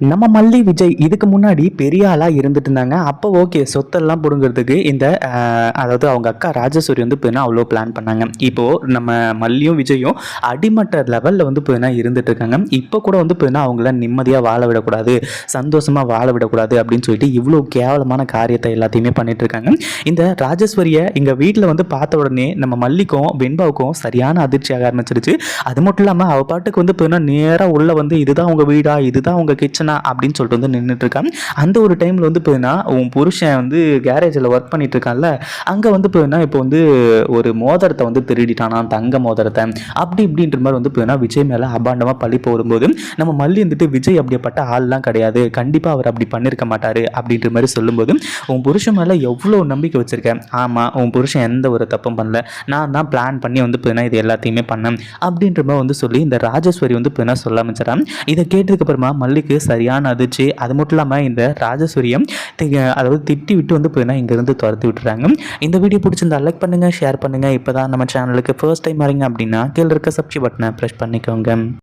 நம்ம மல்லி விஜய் இதுக்கு முன்னாடி பெரிய ஆளாக இருந்துட்டு இருந்தாங்க. அப்போ ஓகே சொத்தெல்லாம் பிடுங்கிறதுக்கு இந்த அதாவது அவங்க அக்கா ராஜஸ்வரி வந்து போயினா அவ்வளோ பிளான் பண்ணாங்க. இப்போது நம்ம மல்லியும் விஜயும் அடிமட்ட லெவலில் வந்து போயினா இருந்துட்டு இருக்காங்க. இப்போ கூட வந்து போயினா அவங்கள நிம்மதியாக வாழ விடக்கூடாது சந்தோஷமாக வாழ விடக்கூடாது அப்படின்னு சொல்லிட்டு இவ்வளோ கேவலமான காரியத்தை எல்லாத்தையுமே பண்ணிட்டு இருக்காங்க. இந்த ராஜேஸ்வரியை இங்கே வீட்டில் வந்து பார்த்த உடனே நம்ம மல்லிக்கும் வெண்பாவுக்கும் சரியான அதிர்ச்சியாக ஆரம்பிச்சிருச்சு. அது மட்டும் இல்லாமல் அவள் பாட்டுக்கு வந்து போயினா நேராக உள்ள வந்து இதுதான் அவங்க வீடா இதுதான் அவங்க கிச்சன் அப்படின்னு சொல்லிட்டு வந்து நின்றுட்டுருக்கான் அந்த ஒரு டைமில் வந்து போயினா உன் புருஷன் வந்து கேரேஜில் ஒர்க் பண்ணிட்டு இருக்கான்ல அங்கே வந்து போயினா இப்போ வந்து ஒரு மோதிரத்தை வந்து திருடிட்டானா தங்க மோதிரத்தை? அப்படி இப்படின்ற மாதிரி வந்து போயினா விஜய் மேலே அபாண்டமாக பழி போடும்போது நம்ம மல்லி வந்துட்டு விஜய் அப்படிப்பட்ட ஆள்லாம் கிடையாது. கண்டிப்பாக அவர் அப்படி பண்ணியிருக்க மாட்டார் அப்படின்ற மாதிரி சொல்லும்போது உன் புருஷன் மேலே எவ்வளோ நம்பிக்கை வச்சுருக்கேன்? ஆமாம் உன் புருஷன் எந்த ஒரு தப்பும் பண்ணல. நான் தான் பிளான் பண்ணி வந்து போயினா இது எல்லாத்தையுமே பண்ணேன். அப்படின்ற மாதிரி வந்து சொல்லி இந்த ராஜேஸ்வரி வந்து போயினா சொல்ல ஆரம்பிச்சிடறான். இதை கேட்டதுக்கு அப்புறமா மல்லிக்கு சரியான அதிர்ச்சி அது மட்டும் இல்லாமல் இந்த ராஜசூரியம் அதாவது திட்டி விட்டு வந்து போயினா இங்கேருந்து துரத்து விட்டுறாங்க. இந்த வீடியோ பிடிச்சிருந்தா லைக் பண்ணுங்கள் ஷேர் பண்ணுங்கள் இப்போ தான் நம்ம சேனலுக்கு ஃபர்ஸ்ட் டைம் வரீங்க அப்படின்னா கீழே இருக்க சப்ஸ்கிரைப் பட்டனை ப்ரெஸ் பண்ணிக்கோங்க.